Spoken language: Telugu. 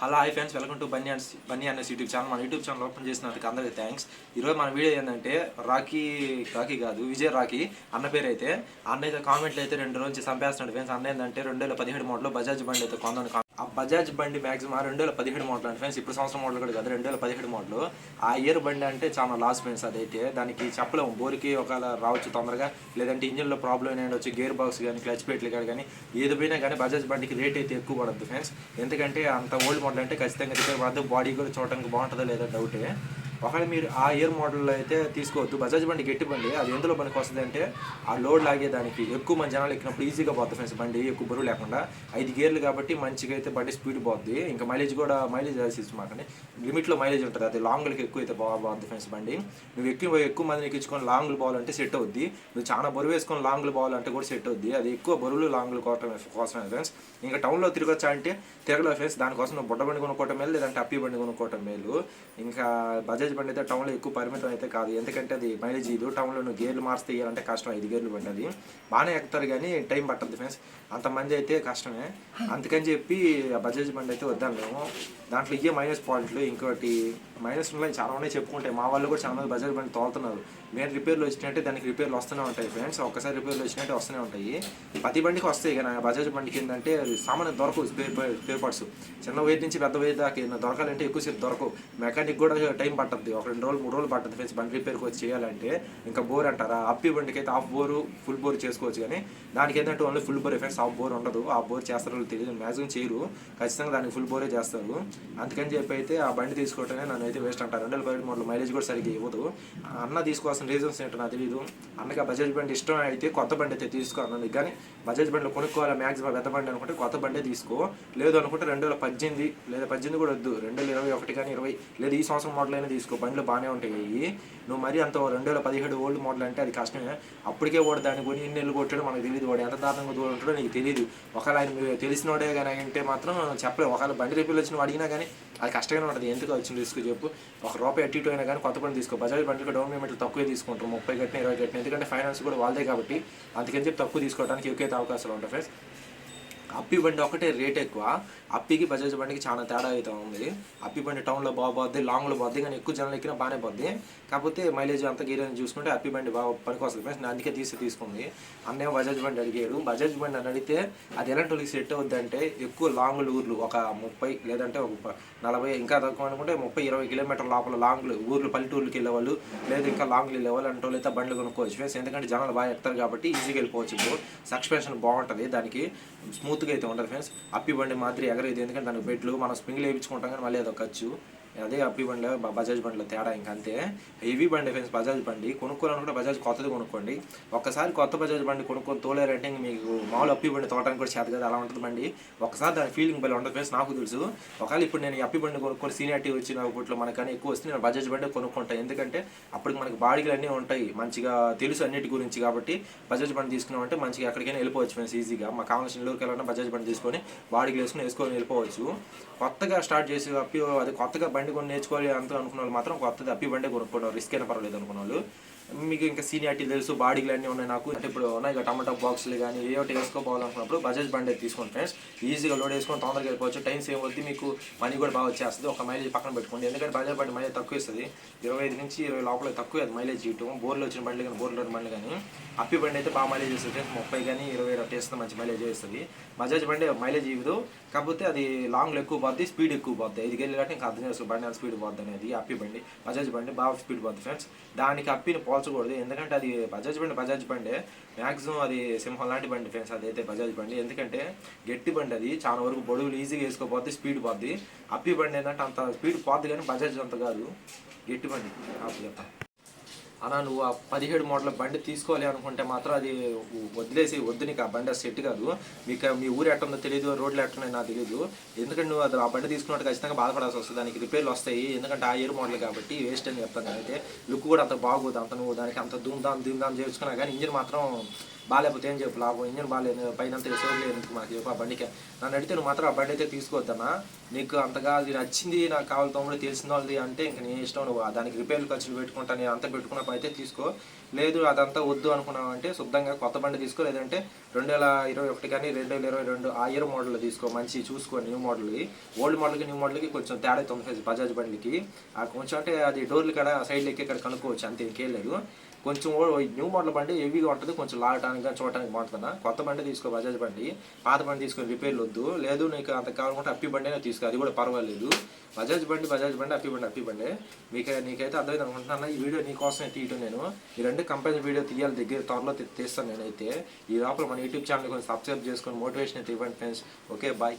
Hello hi friends. Welcome to Bunny and Bunny అనేసి యూట్యూబ్ ఛానల్. మన యూట్యూబ్ ఛానల్ ఓపెన్ చేసినందుకు అందరికీ థ్యాంక్స్ ఈరోజు మన వీడియో ఏంటంటే రాఖీ రాఖీ కాదు విజయ్ రాఖీ అన్న పేరు అయితే అన్న అయితే కామెంట్లు అయితే రెండు రోజు చంపేస్తున్నాడు ఫ్రెండ్స్. అన్న ఏంటంటే రెండు వేల పదిహేడు మోడల్లో బజాజ్ బండి అయితే కొందని ఆ బజాజ్ బండి మ్యాక్సిమం రెండు వేల పదిహేడు మోడల్ అంటే ఫ్రెండ్స్. ఇప్పుడు సంవత్సరం మోడల్ కూడా కాదు రెండు వేల పదిహేడు మోడల్ ఆ ఇయర్ బండి అంటే చాలా లాస్ ఫ్రెండ్స్ అదైతే. దానికి చెప్పలేము బోరికి ఒకవేళ రావచ్చు తొందరగా. లేదంటే ఇంజిన్లో ప్రాబ్లం అయినా ఉండొచ్చు గేర్ బాక్స్ కానీ క్లచ్ ప్లేట్లు కానీ కానీ ఏది పోయినా కానీ బజాజ్ బండికి రేట్ అయితే ఎక్కువ పడద్దు ఫ్రెండ్స్. ఎందుకంటే అంత ఓల్డ్ మోడల్ అంటే ఖచ్చితంగా రిపేర్ పడద్దు బాడీ కూడా చూడడానికి బాగుంటుందో లేదో డౌటే ఒకవేళ మీరు ఆ ఇయర్ మోడల్ అయితే తీసుకోవద్దు బజాజ్ బండి గట్టి బండి అది ఎందులో పనికి వస్తుంది అంటే ఆ లోడ్ లాగేదానికి. ఎక్కువ మంది జనాలు ఎక్కినప్పుడు ఈజీగా పోతుంది ఫ్రెండ్స్ బండి ఎక్కువ బరువు లేకుండా. ఐదు గేర్లు కాబట్టి మంచిగా అయితే బండి స్పీడ్ పోద్ది. ఇంకా మైలేజ్ కూడా మైలేజ్ మాకండి లిమిట్లో మైలేజ్ ఉంటుంది అది లాంగ్లకి ఎక్కువ అయితే బాగా పోద్ది ఫ్రెండ్స్ బండి. నువ్వు ఎక్కువ ఎక్కువ మందిని ఎక్కించుకొని లాంగ్లు పోవాలంటే సెట్ అవుద్ది. నువ్వు చాలా బరువు వేసుకొని లాంగ్లు పోవాలంటే కూడా సెట్ అవుద్ది. అది ఎక్కువ బరువులు లాంగ్లు కోవటం కోసమే ఫ్రెండ్స్ ఇంకా టౌన్లో తిరగొచ్చా అంటే తిరగలేదు ఫ్రెండ్స్ దానికోసం నువ్వు బుడ్డ బండి కొనుక్కోవటం మేలు లేదంటే అప్పి బండి కొనుక్కోవటం మేలు. ఇంకా బజాజ్ బండి అయితే టౌన్లో ఎక్కువ పరిమితం అయితే కాదు. ఎందుకంటే అది మైలేజ్ ఇది. టౌన్లో నువ్వు గేర్లు మార్స్తే ఇవ్వాలంటే కష్టం. ఐదు గేర్లు బండి అది బాగానే ఎక్కుతారు కానీ టైం పట్టదు ఫ్రెండ్స్. అంతమంది అయితే కష్టమే. అందుకని చెప్పి బజాజ్ బండి అయితే వద్దాం మేము. దాంట్లో ఇయ్యే మైనస్ పాయింట్లు. ఇంకోటి మైనస్ ఉన్నాయి. చాలా ఉన్నాయి చెప్పుకుంటాయి మా వాళ్ళు కూడా చాలా మంది బజాజ్ బండి తోలుతున్నారు. నేను రిపేర్లు వచ్చినట్టే దానికి రిపేర్లు వస్తూనే ఉంటాయి ఫ్రెండ్స్. ఒక్కసారి రిపేర్లు వచ్చినట్టే వస్తూనే ఉంటాయి. ప్రతి బండికి వస్తాయి. కానీ బజాజ్ బండికి ఏంటంటే అది సామాన్యం దొరకవు. Spare spare parts. చిన్న వెయిట్ నుంచి పెద్ద వెయిట్ దాకా ఏమైనా దొరకాలంటే ఎక్కువసేపు దొరకవు. మెకానిక్ కూడా టైం పట్టదు. పడుతుంది. ఒక రెండు రోజులు మూడు రోజులు పడుతుంది ఫ్రెండ్స్ బండి రిపేర్కి వచ్చి చేయాలంటే ఇంకా బోర్ అంటారా? అప్పి బండికి అయితే హాఫ్ బోరు ఫుల్ బోర్ చేసుకోవచ్చు కానీ దానికి ఏంటంటే only full bore friends half bore ఉండదు. ఆ బోర్ చేస్తారో తెలియదు. మ్యాక్సిమం చేయరు. ఖచ్చితంగా దానికి ఫుల్ బోరే చేస్తారు. అందుకని చెప్పి అయితే ఆ బండి తీసుకోవటమే నన్ను అయితే వేస్ట్ అంటారు. రెండు వేల మోడల్ మైలేజ్ కూడా సరిగ్గా ఇవ్వదు. అన్న తీసుకోవాల్సిన రీజన్స్ ఏంటో నాకు తెలియదు అన్నకి ఆ బజాజ్ బండి ఇష్టం అయితే కొత్త బండి అయితే తీసుకో అన్నది కానీ బజాజ్ బండ్లు కొనుక్కోవాలి మ్యాక్సిమం పెద్ద బండి అనుకుంటే కొత్త బండే తీసుకో. లేదు అనుకుంటే రెండు వేల పద్దెనిమిది లేదా పద్దెనిమిది కూడా వద్దు. రెండు వేల ఇరవై ఒకటి కానీ ఇరవై లేదా ఈ సంవత్సరం మోడల్ అయినా తీసుకో. బండ్లు బాగానే ఉంటాయి. నువ్వు మరీ అంత రెండు వేల పదిహేడు ఓల్డ్ మోడల్ అంటే అది కష్టమే. అప్పటికే వాడు దాన్ని కొని ఇన్ని నెలలు కొట్టాడు మనకు తెలియదు వాడు ఎంత దారుణంగా దూరం ఉంటాడో నీకు తెలియదు ఒకవేళ ఆయన మీరు తెలిసినోడే కానీ అంటే మాత్రం చెప్పలేదు ఒకవేళ బండి రిపేర్లు వచ్చిన అడిగినా కానీ అది కష్టంగానే ఉంటుంది. ఎందుకు వచ్చిన రిస్క్ చెప్పు. ఒక రూపాయి అటు ఇటు అయినా కానీ కొత్త బండి తీసుకో. బజాజ్ బండికి డౌన్ పేమెంట్లు తక్కువే తీసుకుంటారు. ముప్పై కట్టిన ఇరవై కట్టిన. ఎందుకంటే ఫైనాన్స్ కూడా వాళ్ళదే కాబట్టి అందుకని చెప్పి తక్కువ తీసుకోవడానికి ఎక్కువైతే అవకాశాలు ఉంటాయి ఫ్రెండ్స్ అప్పి బండి ఒకటే రేట్ ఎక్కువ. అప్పికి బజాజ్ బండికి చాలా తేడా అయితే ఉంది. అప్పి బండి టౌన్లో బాగా పోద్ది లాంగ్లో పోద్ది కానీ ఎక్కువ జనాలు ఎక్కినా బాగానే పోద్ది. కాకపోతే మైలేజ్ అంత గీరని చూసుకుంటే అప్పి బండి బాగా పనికి వస్తుంది నేను అందుకే తీసి తీసుకుంది. అన్నే బజాజ్ బండి అడిగాడు. బజాజ్ బండి అని అడిగితే అది ఎలాంటి వాళ్ళకి సెట్ అవుద్ది అంటే ఎక్కువ లాంగ్ ఊర్లు ఒక ముప్పై లేదంటే ఒక నలభై ఇంకా తక్కువ అనుకుంటే ముప్పై ఇరవై కిలోమీటర్ లోపల లాంగ్లు ఊర్లు పల్లెటూర్లకి వెళ్ళేవాళ్ళు లేదా ఇంకా లాంగ్లు వెళ్ళేవాళ్ళు అంటే వాళ్ళు అయితే బండ్లు కొనుక్కోవచ్చు ఎందుకంటే జనాలు బాగా ఎక్కుతారు కాబట్టి ఈజీగా వెళ్ళిపోవచ్చు సస్పెన్షన్ బాగుంటుంది దానికి. స్మూత్ స్మూత్గా అయితే ఉంటుంది ఫ్రెండ్స్. అప్పి బండి మాదిరి ఎగరేది. ఎందుకంటే దానికి బెడ్లు మనం స్ప్రింగ్లు వేయించుకుంటాం కానీ మళ్ళీ అదొక ఖర్చు. అదే అప్పి బండిలో బజాజ్ బండిలో తేడా ఇంకా అంతే. హెవీ బండి ఫ్రెండ్స్ బజాజ్ బండి. కొనుక్కోవాలనుకుంటే బజాజ్ కొత్తది కొనుక్కోండి. ఒక్కసారి కొత్త బజాజ్ బండి కొనుక్కొని తోలేరంటే ఇంక మీకు మామూలు అప్పి బండి తోటానికి కూడా చేత కదా అలా ఉంటుంది బండి. ఒకసారి దాని ఫీలింగ్ బలి ఉంటుంది ఫ్రెండ్స్ నాకు తెలుసు. ఒకవేళ ఇప్పుడు నేను ఈ అప్పి బండి కొనుక్కొని సీనియారిటీ వచ్చిన ఒకటిలో మనకని ఎక్కువ వస్తే నేను బజాజ్ బండి కొనుక్కుంటాను ఎందుకంటే అప్పటికి మనకి బాడీలు అన్నీ ఉంటాయి. మంచిగా తెలుసు అన్నిటి గురించి కాబట్టి బజాజ్ బండి తీసుకున్నామంటే మంచిగా ఎక్కడికైనా వెళ్ళిపోవచ్చు ఫ్రెండ్స్ ఈజీగా. మా కావాల్సిన ఊరికి వెళ్ళాలన్నా బజాజ్ బండి తీసుకొని బాడీకి వేసుకొని వేసుకొని వెళ్ళిపోవచ్చు. కొత్తగా స్టార్ట్ చేసి అప్పి అది కొత్తగా బండి కొని నేర్చుకోవాలి అంత అనుకున్న వాళ్ళు మాత్రం కొత్తది అప్పి బండి కొనుక్కోవడం రిస్క్ అయినా పర్వాలేదు అనుకున్న వాళ్ళు. మీకు ఇంకా సీనియారిటీ తెలుసు బాడీలు అన్నీ ఉన్నాయి నాకు. అంటే ఇప్పుడు ఉన్నాయి ఇక టమాటా బాక్సులు కానీ ఏ ఒకటి వేసుకోవాలనుకున్నప్పుడు బజాజ్ బండి తీసుకోండి ఫ్రెండ్స్. ఈజీగా లోడ్ వేసుకొని తొందరగా వెళ్ళిపోవచ్చు. టైం సేవ్ అవుతుంది మీకు మనీ కూడా బాగా వచ్చేస్తుంది. ఒక మైలేజ్ పక్కన పెట్టుకోండి. ఎందుకంటే బజాజ్ బండి మైలేజ్ తక్కువ ఇస్తుంది. ఇరవై ఐదు నుంచి ఇరవై లోపల తక్కువ అది మైలేజ్ ఇవ్వటం బోర్లు వచ్చిన బండ్లు కానీ బోర్లు లేని బండ్లు కానీ. అప్పి బండి అయితే బాగా మైలేజ్ ఇస్తుంది ఫ్రెండ్స్. ముప్పై కానీ ఇరవై ఒకటి వేస్తుంది మంచి మైలేజ్ ఇస్తుంది. బజాజ్ బండి మైలేజ్ ఇవ్వదు. కాకపోతే అది లాంగ్లో ఎక్కువ పోద్ది స్పీడ్ ఎక్కువ పోద్ది. ఐదు గేళ్ళు కాబట్టి ఇంకా అర్థం చేసుకో బండి అంత స్పీడ్ పోద్ది అనేది. అప్పి బండి బజాజ్ బండి బాగా స్పీడ్ పోద్ది ఫ్రెండ్స్. దానికి అప్పిని పోల్చకూడదు ఎందుకంటే అది బజాజ్ బండి బజాజ్ బండి. మ్యాక్సిమం అది సింహం లాంటి బండి ఫ్రెండ్స్ అదైతే బజాజ్ బండి. ఎందుకంటే గట్టి బండి అది చాలా వరకు బొడుగులు ఈజీగా వేసుకోపోద్ది స్పీడ్ పోద్ది. అప్పి బండి ఏంటంటే అంత స్పీడ్ పోద్ది కానీ బజాజ్ అంత కాదు. గట్టి బండి. చెప్తాను అలా నువ్వు ఆ పదిహేడు మోడల్ బండి తీసుకోవాలి అనుకుంటే మాత్రం అది వదిలేసి వద్దు నీకు ఆ బండి సెట్ కాదు. మీకు మీ ఊరు ఎట్టుందో తెలియదు రోడ్లు ఎట్టున్నాయి నాకు తెలియదు ఎందుకంటే నువ్వు అది ఆ బండి తీసుకున్నట్టు ఖచ్చితంగా బాధపడాల్సి వస్తుంది. దానికి రిపేర్లు వస్తాయి. ఎందుకంటే ఆ ఇయర్ మోడల్ కాబట్టి వేస్ట్ అని చెప్తాను. అయితే లుక్ కూడా అంత బాగోదు. అంత నువ్వు దానికి అంత ధూమ్ దామ్ చేసుకున్నా కానీ ఇంజిన్ మాత్రం బాగాలేకపోతే ఏం చెప్పు? లాభం ఇంజన్ బాగాలేదు పైన అంతా లేదు మాకు చెప్పు ఆ బండికి. నన్ను అడిగితే నువ్వు మాత్రం ఆ బండి అయితే తీసుకోవద్దన్నా నీకు అంతగా అది నచ్చింది నాకు కావాలి తమ్ముడు తెలిసిన వాళ్ళది అంటే ఇంక నీ ఇష్టం నువ్వు. దానికి రిపేర్లు ఖర్చులు పెట్టుకుంటా నేను అంతా పెట్టుకున్న పని అయితే తీసుకో. లేదు అదంతా వద్దు అనుకున్నావు అంటే శుద్ధంగా కొత్త బండి తీసుకో. లేదంటే రెండు వేల ఇరవై ఒకటి కానీ రెండు వేల ఇరవై రెండు ఆ ఇయర్ మోడల్ తీసుకో. మంచి చూసుకో న్యూ మోడల్కి ఓల్డ్ మోడల్కి న్యూ మోడల్కి కొంచెం తేడా అవుతుంది బజాజ్ బండికి. ఆ కొంచెం అంటే అది డోర్లు కాడ సైడ్లు ఎక్కి ఇక్కడ కనుక్కోవచ్చు అంతే ఇంకేం లేదు. కొంచెం న్యూ మోడల్ బండి హెవీగా ఉంటుంది కొంచెం లాగటానికి కానీ చూడటానికి బాగుంటుందా? కొత్త బండి తీసుకో బజాజ్ బండి పాత బండి తీసుకొని రిపేర్లు వద్దు. లేదు నీకు అంత కావాలనుకుంటే అప్పి బండి అయినా తీసుకో అది కూడా పర్వాలేదు. బజాజ్ బండి బజాజ్ బండి అప్పి బండి అప్పి బండి. మీకు నీకైతే అర్థమైంది అనుకుంటున్నాను. ఈ వీడియో నీకోసమే తీయటం నేను. ఈ రెండు కంపెనీ వీడియో తీయాలి దగ్గర త్వరలో తీస్తాను నేనైతే. ఈ లోపల మన యూట్యూబ్ ఛానల్ కొంచెం సబ్స్క్రైబ్ చేసుకొని మోటివేషన్ అయితే ఇవ్వండి ఫ్రెండ్స్ ఓకే బాయ్